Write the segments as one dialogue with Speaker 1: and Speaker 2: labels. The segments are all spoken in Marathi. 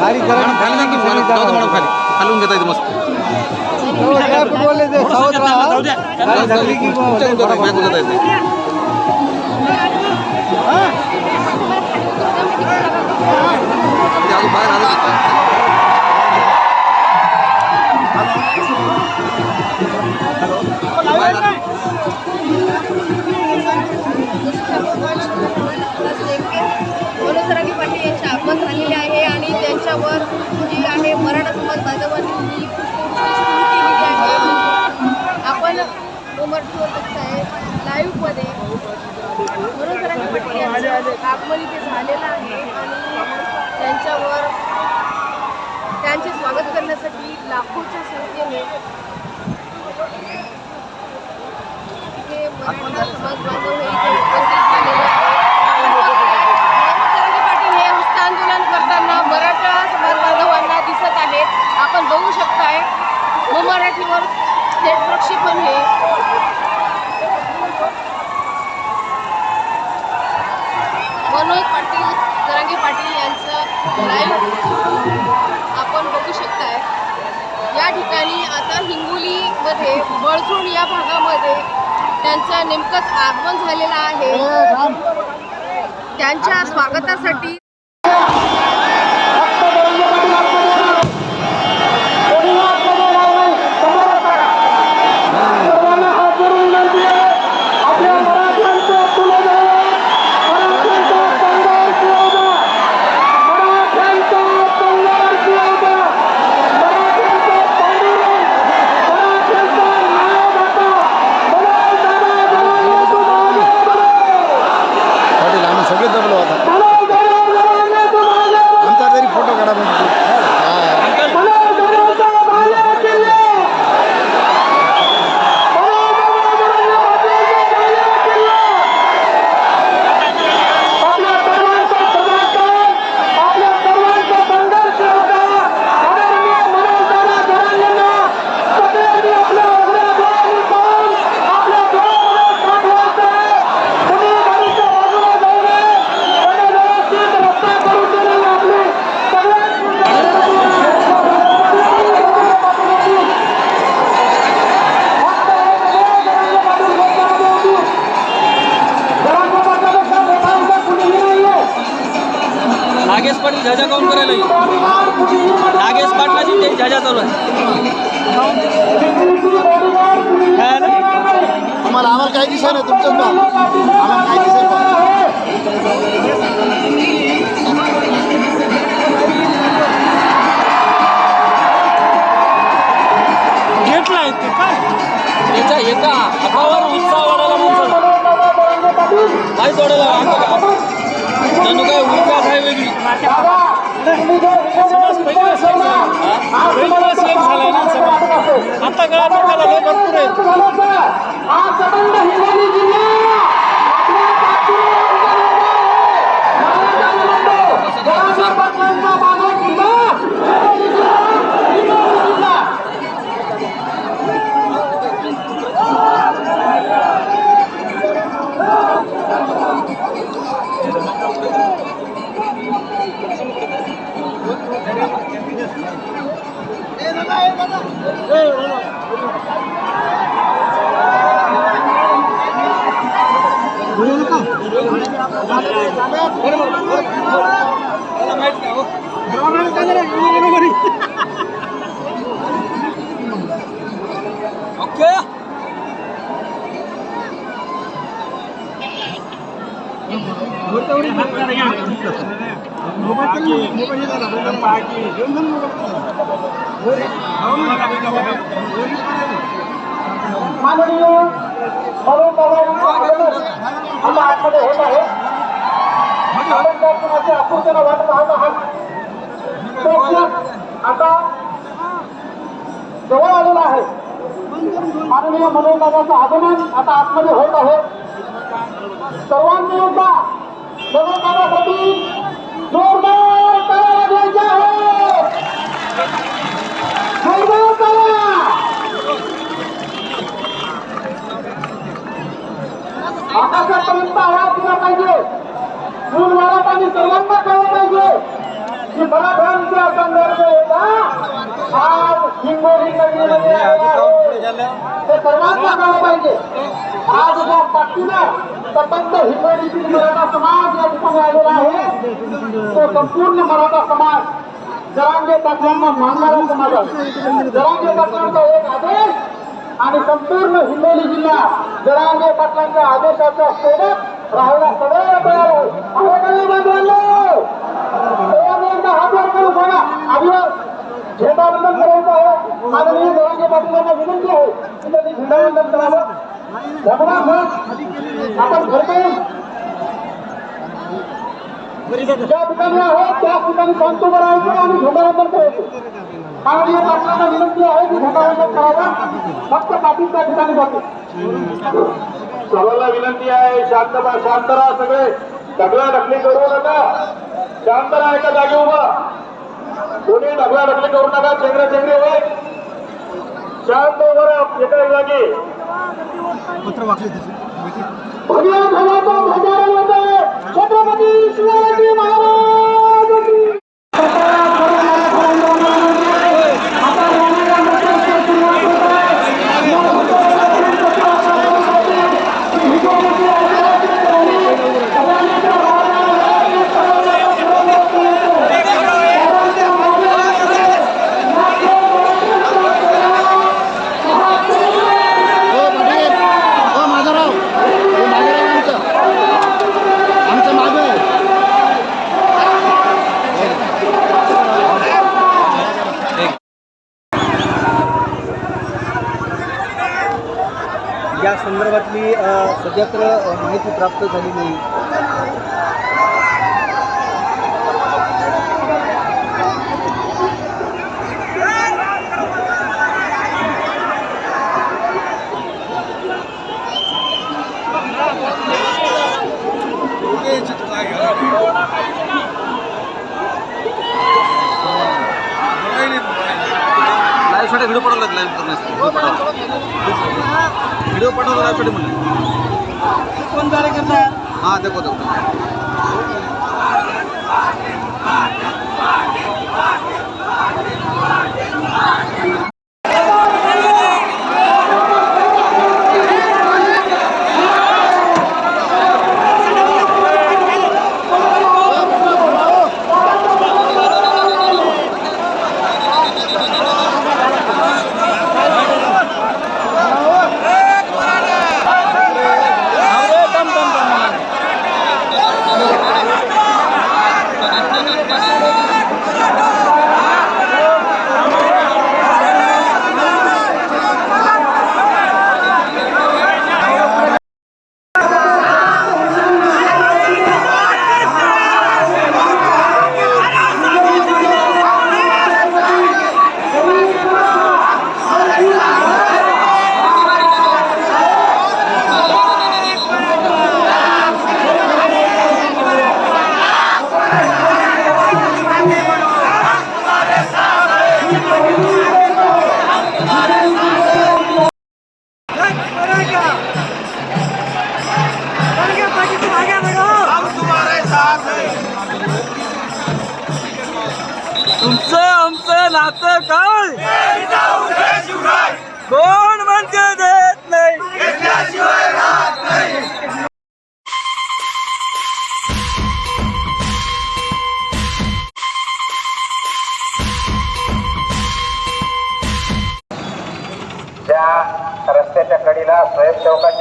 Speaker 1: खाली नाही की मला जाऊ दे मॅडम खाली खालून घेता येते मस्त. जाऊ द्या. येते. ते अजून बाहेर आलं?
Speaker 2: उमरठीवर बघताय लाईव्हमध्ये. मनोजरागी पाटील यांचं आगमन इथे झालेलं आहे आणि त्यांच्यावर त्यांचे स्वागत करण्यासाठी लाखोच्या संख्येने इथे मराठा समाज बांधव हे इथे उपस्थित झालेले आहेत. पाटील हे हस्त आंदोलन करताना मराठा समाज बांधवांना दिसत आहेत. आपण बघू शकताय मराठीवर थेट प्रक्षेपण हे मनोज पाटील जरांगे पाटील यांचं लाईव्ह आपण बघू शकताय. या ठिकाणी आता हिंगोलीमध्ये बळसोड या भागामध्ये त्यांचं नेमकंच आगमन झालेलं आहे. त्यांच्या स्वागतासाठी
Speaker 1: नागेश पाटील झाजा काऊन करायला येईल? नागेश पाटलाची ते झाजा चालू। आहे काय आलं?
Speaker 3: आम्हाला आम्हाला काही दिसाय नाही तुमचंच बा आम्हाला काही दिसाय बा
Speaker 1: घेतला आहे ते काय त्याच्या एका हातावर उत्साह वाढायला म्हणून काय सोडायला अंग का जणू काय उल्कास आहे
Speaker 4: माननीय म्हणून आम्हाला आतमध्ये होत आहे. आपण आकृतीला वाट पाहत आहात आता जवळ आलेला आहे माननीय मनोजदादाचं आगमन आता आतमध्ये होत आहे. सर्वांनी एकदा मनोजदादासाठी जोरदार आकाशापर्यंत आवाज दिला पाहिजे. मूल आणि सर्वांना कळलं पाहिजे. की मराठ्यांच्या संदर्भ होता आज हिंगोली नगरीमध्ये ते सर्वांना कळलं पाहिजे. आज ज्या ताकदीनं स्वतंत्र हिंगोलीतील मराठा समाज या ठिकाणी आलेला आहे. तो संपूर्ण मराठा समाज जरांगे पाटलांना मानणारा समाज आहे. जरांगे पाटलांचा एक आदेश आणि संपूर्ण हिंगोली जिल्हा जरांगे पाटलांच्या आदेशाच्या सोबत राहायला सदैव तयार आहे. आहे का नाही बांधवांनो? सगळ्यांनी एकदा हात वर करून सांगा आदिवर झेंडावंदन करायचं आहे. माननीय जरांगे पाटील यांना विनंती आहे. की त्यांनी झेंडावंदन करावं. आपण घरकावून ज्या ठिकाणी आहोत त्या ठिकाणी सांगतो उभं राहायचं आणि झेंडावंदन करायचं माननीय पाटलांना विनंती आहे की झेंडावंदन करावं फक्त पाटील त्या ठिकाणी जातो. सर्वांना विनंती आहे शांत शांत राहा सगळे. ढगला ढकली करू नका. शांत राहा एका जागे उभा. कोणी ढगला ढकली करू नका. चेंगरे चेंगरे होय. शांत उभं राहा एका जागी. भगवान भगवान हजारो होते छत्रपती शिवाजी महाराज की
Speaker 3: हो पाटील हो माधवराव हो माधवराव आमचं आमचं मागं आहे
Speaker 5: या संदर्भातली अ, सध्या तर अ, माहिती प्राप्त झाली नाही.
Speaker 1: व्हिडिओ पाठवला लाईव्ह करण्यासाठी? व्हिडिओ पाठवला लाईव्हसाठी म्हणलं.
Speaker 5: कोण कार्यकर्ता
Speaker 1: हां दाखव दाखव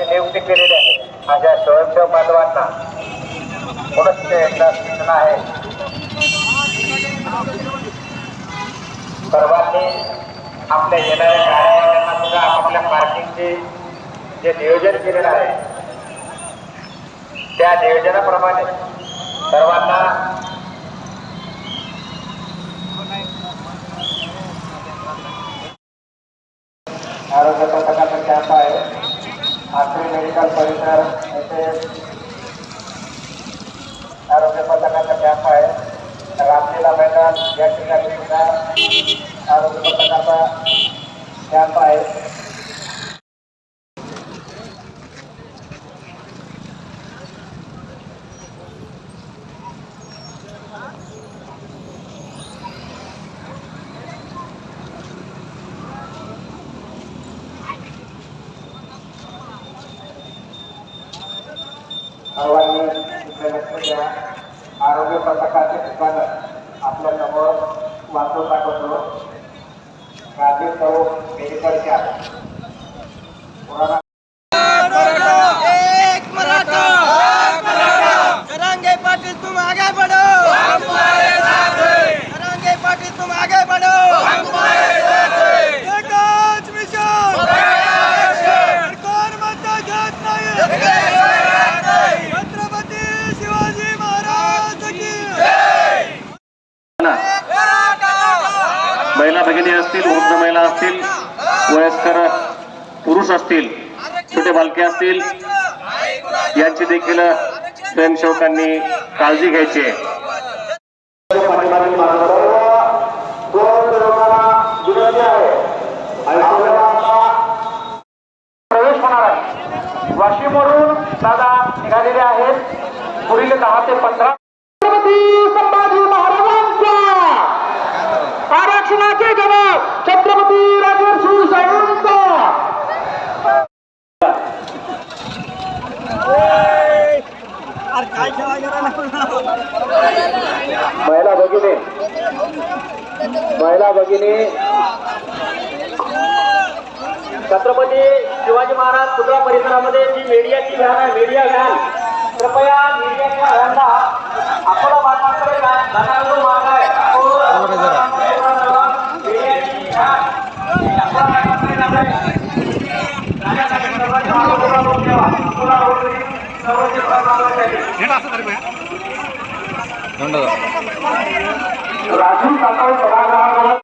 Speaker 6: नियुक्ती केलेली आहे. माझ्या स्वयंसेवक बांधवांना पुनश्च एकदा सूचना आहे. सर्वांनी आपल्या येणाऱ्या कार्यकर्त्यांना सुद्धा आपापल्या पार्किंगचे जे नियोजन केलेलं आहे त्या नियोजनाप्रमाणे सर्वांना आरोग्य पथकाचा कॅम्प आहे आखरी मेडिकल परिसर येथे आरोग्य पथकाचा कॅम्प आहे रामलीला मैदान या ठिकाणी सुद्धा आरोग्य पथकाचा कॅम्प आहे
Speaker 7: सर्वांनी आपल्या लक्ष द्या आरोग्य पथकाचे ठिकाण आपल्यासमोर वाचून दाखवतो. राजीव चौक मेडिकल कॅम्प पुराणा
Speaker 8: जरांगे पाटिल तुम आगे बढ़ो जरांगे पाटिल तुम आगे बढ़ो एकच मिशन सरकार म्हणता घेत नाही छत्रपती शिवाजी महाराज की
Speaker 6: महिला भगिनी असतील वृद्ध महिला असतील वयस्कर पुरुष असतील छोटे बालके असतील यांची देखील स्वयंसेवकांनी काळजी घ्यायची आहे.
Speaker 7: छत्रपती शिवाजी महाराज पुतळा परिसरामध्ये जी मीडियाची व्हॅन आहे मीडिया व्हॅन कृपया मीडियाच्या व्हॅनला अकोला मार्गाकडे जाणारा जो मार्ग आहे. तो- मीडियाची व्हॅन अकोला मार्गाकडे जात आहे. जाण्यासाठी सर्वांनी मागोवा रोड ठेवा. अकोला रोडवरील सर्व जे प्रवासी आहेत. राजू साताव सभागृहावर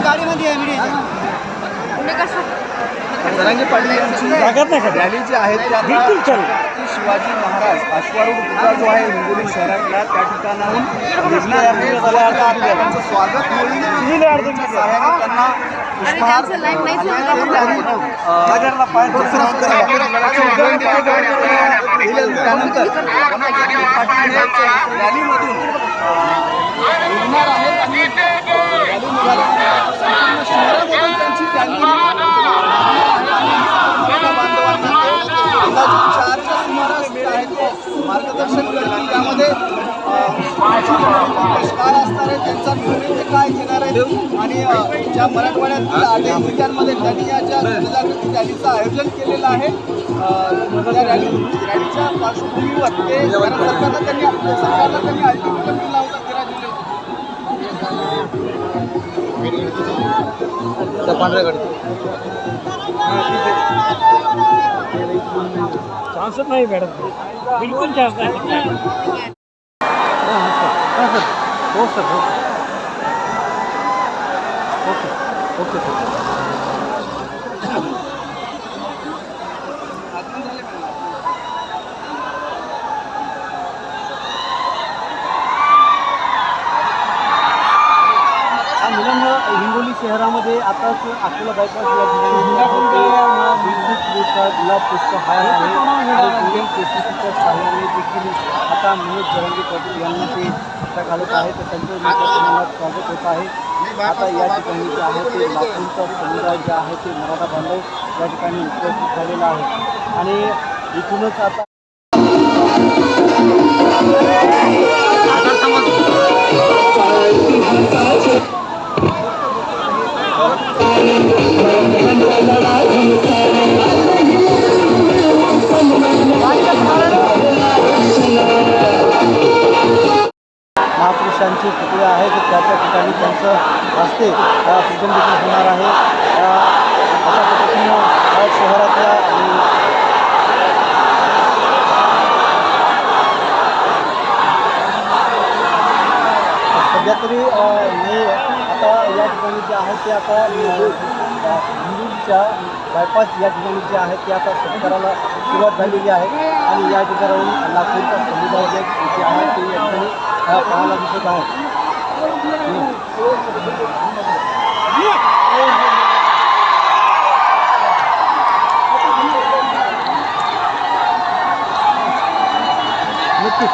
Speaker 8: गाडीमध्ये आहे मीडिया
Speaker 2: पुणेकर सर
Speaker 8: जरांगे पाटील यांची रॅली जी आहे ती शिवाजी महाराज अश्वारूढ पुतळा जो आहे हिंगोली शहरातला त्या ठिकाणाहून स्वागत होईल त्यांना पुष्पहार त्यानंतर पाटील रॅलीमधून निघणार आहेत आणि रॅली निघाल्यानंतर संपूर्ण शहरामधून त्यांची रॅली मार्गदर्शन करतील. त्यामध्ये काय असणार आहे त्यांचा निर्णय ते काय घेणार आहे आणि ज्या मराठवाड्यातील आठही जिल्ह्यांमध्ये त्यांनी या ज्या जनजागृती रॅलीचं आयोजन केलेलं आहे त्या रॅली रॅलीच्या पार्श्वभूमीवर ते भारत सरकारला त्यांनी सरकारला त्यांनी अल्टिमेटम दिला होता. तेरा जुलै
Speaker 5: असं नाही मॅडम. बिलकुल चार्ज नाही. हो सर. हो ओके ओके सर
Speaker 8: हा मुलांना हिंगोली म्हणजे आताच अकोला बायपास या ठिकाणी विद्युत गुलाब पुष्पहार आहे इंडियन केसीसीच्या सहाय्याने देखील आता मनोज जरांगे पाटील यांना ते आता घालत आहे तर त्यांचं मोठ्या प्रमाणात स्वागत होत. आहे आता या ठिकाणी जे आहे ते लाखोंचा समुदाय जे आहे ते मराठा बांधव या ठिकाणी उपस्थित झालेला आहे. आणि इथूनच आता महापुरुषांचे पुतळे आहेत त्या त्या ठिकाणी त्यांचं हस्ते पूजन देखील होणार आहे. ते आता हिंदूच्या बायपास या ठिकाणी जे आहे ते आता सरकाराला सुरुवात झालेली आहे. आणि या ठिकाणाहून लाखोंचा समुदाय जे आहे ते या ठिकाणी पाहायला दिसत आहे. नक्कीच.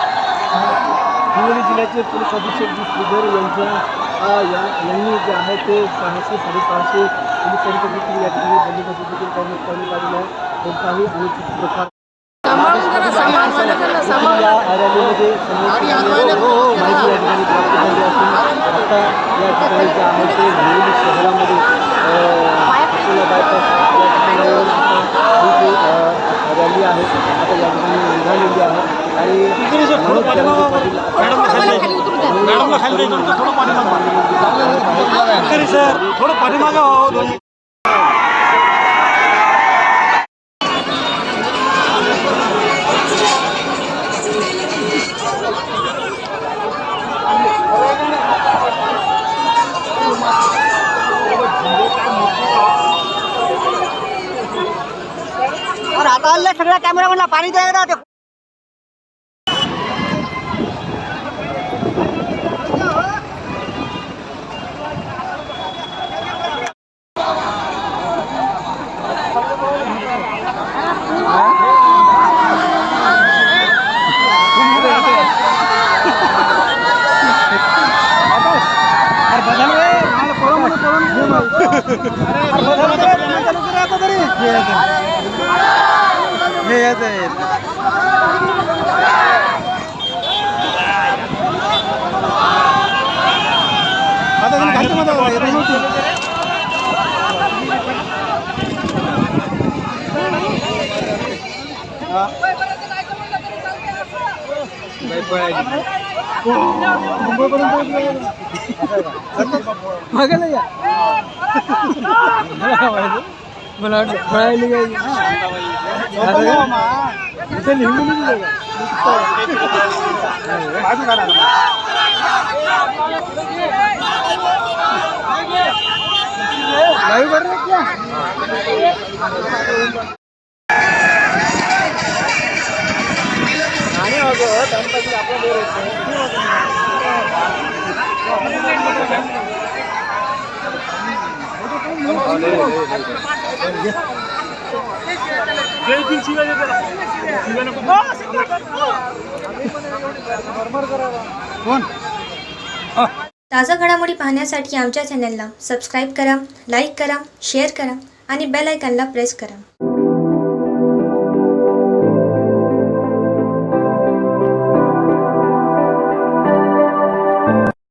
Speaker 5: हिंगोली जिल्ह्याचे पोलीस अधीक्षक श्रीधर यांच्या यांनी जे आहे ते सहाशे साडेसहाशे पोलिसांच्या देखील या ठिकाणी बंदोबस्त देखील करण्यात करण्यात आलेला आहे कोणताही अनुचित प्रकार रॅलीमध्ये माहिती या ठिकाणी प्राप्त झाली असून आता या ठिकाणी जे आहे ते हिंगोली शहरामध्ये अ, अकोला बायपास या ठिकाणावर ही जी अ, रॅली आहे आता या ठिकाणी निघालेली आहे आणि मनोज जरांगे पाटील
Speaker 3: मॅडमला खाली द्यायचं होतं, थोडं पाठीमागं सर थोडं पाठीमागं व्हावं दोन्ही
Speaker 4: हाताला सगळ्या कॅमेरामॅनला पाणी द्यायला ते
Speaker 5: मला वाटलं पळायला काय इथे निघून गेलं का? लाईव्ह कर
Speaker 9: ताजा घडामोडी पाहण्यासाठी आमच्या चॅनलला सबस्क्राईब करा लाईक करा शेअर करा आणि बेल आयकॉनला प्रेस करा.